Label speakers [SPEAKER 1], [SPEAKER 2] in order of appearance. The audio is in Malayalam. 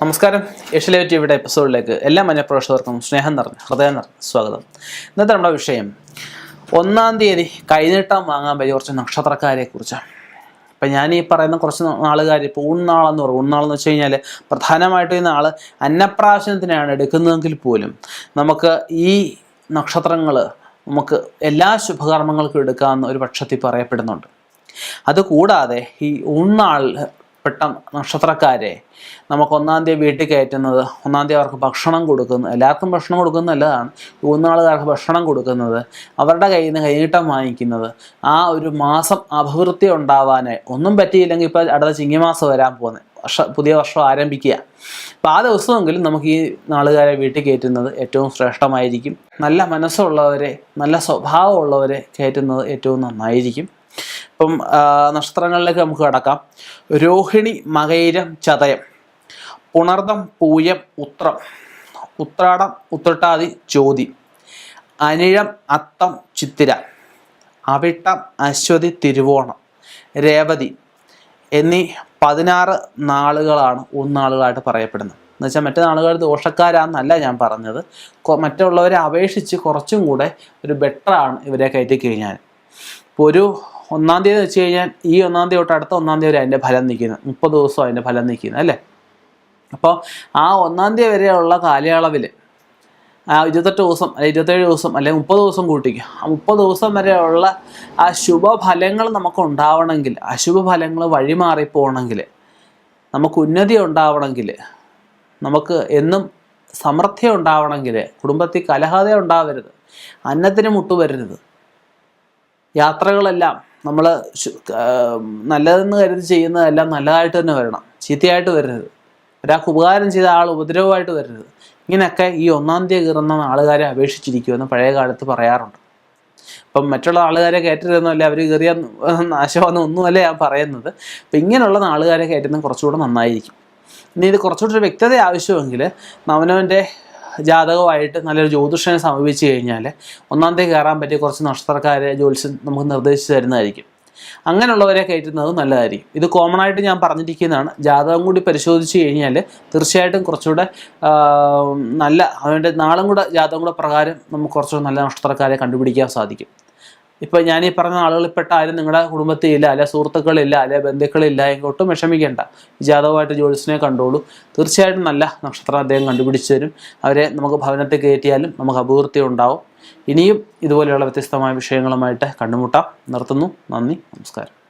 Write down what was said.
[SPEAKER 1] നമസ്കാരം. ഏഷ്യലൈവ് ടിവിയുടെ എപ്പിസോഡിലേക്ക് എല്ലാ മനഃപ്രേക്ഷകർക്കും സ്നേഹം നിറഞ്ഞ ഹൃദയം നിറഞ്ഞ സ്വാഗതം. ഇന്നത്തെ നമ്മുടെ വിഷയം ഒന്നാം തീയതി കൈനീട്ടം വാങ്ങാൻ പറ്റിയ കുറച്ച് നക്ഷത്രക്കാരെ കുറിച്ചാണ് ഇപ്പം ഞാൻ ഈ പറയുന്ന കുറച്ച് നാളുകാർ ഇപ്പോൾ ഊന്നാളെന്ന് പറയും. ഊന്നാളെന്ന് വെച്ച് കഴിഞ്ഞാൽ പ്രധാനമായിട്ടും ഈ നാൾ അന്നപ്രാശനത്തിനാണ് എടുക്കുന്നതെങ്കിൽ പോലും നമുക്ക് ഈ നക്ഷത്രങ്ങൾ നമുക്ക് എല്ലാ ശുഭകർമ്മങ്ങൾക്കും എടുക്കാമെന്ന് ഒരു പക്ഷത്തിൽ പറയപ്പെടുന്നുണ്ട്. അതുകൂടാതെ ഈ ഊന്നാൾ പെട്ട നക്ഷത്രക്കാരെ നമുക്ക് ഒന്നാം തീയതി വീട്ടിൽ കയറ്റുന്നത് ഒന്നാം തീയതി അവർക്ക് ഭക്ഷണം കൊടുക്കുന്നത് എല്ലാവർക്കും ഭക്ഷണം കൊടുക്കുന്നത് നല്ലതാണ്. ഊന്നാളുകാർക്ക് ഭക്ഷണം കൊടുക്കുന്നത് അവരുടെ കയ്യിൽ നിന്ന് കൈനീട്ടം വാങ്ങിക്കുന്നത്. ആ ഒരു മാസം അഭിവൃദ്ധി ഉണ്ടാവാനായി ഒന്നും പറ്റിയില്ലെങ്കിൽ ഇപ്പോൾ അടുത്ത ചിങ്ങമാസം വരാൻ പോകുന്നത് വർഷ പുതിയ വർഷം ആരംഭിക്കുക. അപ്പോൾ ആ ദിവസമെങ്കിലും നമുക്ക് ഈ നാളുകാരെ വീട്ടിൽ കയറ്റുന്നത് ഏറ്റവും ശ്രേഷ്ഠമായിരിക്കും. നല്ല മനസ്സുള്ളവരെ നല്ല സ്വഭാവമുള്ളവരെ കയറ്റുന്നത് ഏറ്റവും നന്നായിരിക്കും. ഇപ്പം നക്ഷത്രങ്ങളിലേക്ക് നമുക്ക് കടക്കാം. രോഹിണി മകൈരം ചതയം. പുണർദം പൂയം ഉത്രം. ഉത്രാടം ഉത്രട്ടാതി ചോതി അനിഴം അത്തം ചിത്തിര. അവിട്ടം അശ്വതി തിരുവോണം രേവതി എന്നീ പതിനാറ് നാളുകളാണ് ഒന്നാളുകളായിട്ട് പറയപ്പെടുന്നത്. എന്ന് വെച്ചാൽ മറ്റു നാളുകൾ ദോഷക്കാരാന്നല്ല ഞാൻ പറഞ്ഞത്. മറ്റുള്ളവരെ അപേക്ഷിച്ച് കുറച്ചും കൂടെ ഒരു ബെറ്ററാണ് ഇവരെ കയറ്റി കഴിഞ്ഞാൽ. ഇപ്പോൾ ഒരു ഒന്നാം തീയതി വെച്ച് കഴിഞ്ഞാൽ ഈ ഒന്നാം തീയതി തൊട്ട് അടുത്ത ഒന്നാം തീയതി വരെ അതിന്റെ ഫലം നിൽക്കുന്നത് മുപ്പത് ദിവസം അതിന്റെ ഫലം നിൽക്കുന്നത് അല്ലേ? അപ്പോൾ ആ ഒന്നാം തീയതി വരെയുള്ള കാലയളവിൽ ആ ഇരുപത്തെട്ട് ദിവസം അല്ലെങ്കിൽ ഇരുപത്തേഴ് ദിവസം അല്ലെങ്കിൽ മുപ്പത് ദിവസം കൂട്ടിക്കുക ആ മുപ്പത് ദിവസം വരെയുള്ള ആ ശുഭഫലങ്ങൾ നമുക്ക് ഉണ്ടാവണമെങ്കിൽ അശുഭഫലങ്ങൾ വഴിമാറിപ്പോകണമെങ്കിൽ നമുക്ക് ഉന്നതി ഉണ്ടാവണമെങ്കിൽ നമുക്ക് എന്നും സമൃദ്ധി ഉണ്ടാവണമെങ്കിൽ കുടുംബത്തിൽ കലഹത ഉണ്ടാവരുത് അന്നത്തിന് മുട്ടുവരരുത് യാത്രകളെല്ലാം നമ്മൾ നല്ലതെന്ന് കരുതി ചെയ്യുന്നതെല്ലാം നല്ലതായിട്ട് തന്നെ വരണം. ചീത്തയായിട്ട് വരരുത്. ഒരാൾക്ക് ഉപകാരം ചെയ്ത ആൾ ഉപദ്രവമായിട്ട് വരരുത്. ഇങ്ങനെയൊക്കെ ഈ ഒന്നാം തീയതി കയറുന്ന ആളുകാരെ അപേക്ഷിച്ചിരിക്കുമെന്ന് പഴയ കാലത്ത് പറയാറുണ്ട്. അപ്പം മറ്റുള്ള ആളുകാരെ കയറ്റരുതെന്നല്ല അവർ കയറിയ നാശമാണെന്ന് ഒന്നുമല്ല ഞാൻ പറയുന്നത്. അപ്പം ഇങ്ങനെയുള്ള ആളുകാരെ കയറ്റുന്നത് കുറച്ചുകൂടെ നന്നായിരിക്കും. ഇനി ഇത് കുറച്ചുകൂടി ഒരു വ്യക്തത ആവശ്യമെങ്കിൽ അവനവന്റെ ജാതകമായിട്ട് നല്ലൊരു ജ്യോതിഷനെ സമീപിച്ച് കഴിഞ്ഞാൽ ഒന്നാം തീയതി കയറാൻ പറ്റിയ കുറച്ച് നക്ഷത്രക്കാരെ ജ്യോത്സ്യം നമുക്ക് നിർദ്ദേശിച്ച് തരുന്നതായിരിക്കും. അങ്ങനെയുള്ളവരെ കയറ്റുന്നത് നല്ലതായിരിക്കും. ഇത് കോമൺ ആയിട്ട് ഞാൻ പറഞ്ഞിരിക്കുന്നതാണ്. ജാതകം കൂടി പരിശോധിച്ച് കഴിഞ്ഞാൽ തീർച്ചയായിട്ടും കുറച്ചുകൂടെ നല്ല അവന്റെ നാളും കൂടെ ജാതകം കൂടെ പ്രകാരം നമുക്ക് കുറച്ചുകൂടെ നല്ല നക്ഷത്രക്കാരെ കണ്ടുപിടിക്കാൻ സാധിക്കും. ഇപ്പോൾ ഞാൻ ഈ പറഞ്ഞ ആളുകളിൽപ്പെട്ട ആരും നിങ്ങളുടെ കുടുംബത്തിൽ ഇല്ല അല്ലെ സുഹൃത്തുക്കളില്ല അല്ലെ ബന്ധുക്കളില്ല എങ്ങോട്ടും വിഷമിക്കേണ്ട. ജാതകമായിട്ട് ജ്യോതിസിനെ കണ്ടോളൂ. തീർച്ചയായിട്ടും നല്ല നക്ഷത്രം അദ്ദേഹം കണ്ടുപിടിച്ചു തരും. അവരെ നമുക്ക് ഭവനത്തിൽ കയറ്റിയാലും നമുക്ക് അഭിവൃദ്ധി ഉണ്ടാവും. ഇനിയും ഇതുപോലെയുള്ള വ്യത്യസ്തമായ വിഷയങ്ങളുമായിട്ട് കണ്ടുമുട്ടാം. നിർത്തുന്നു. നന്ദി. നമസ്കാരം.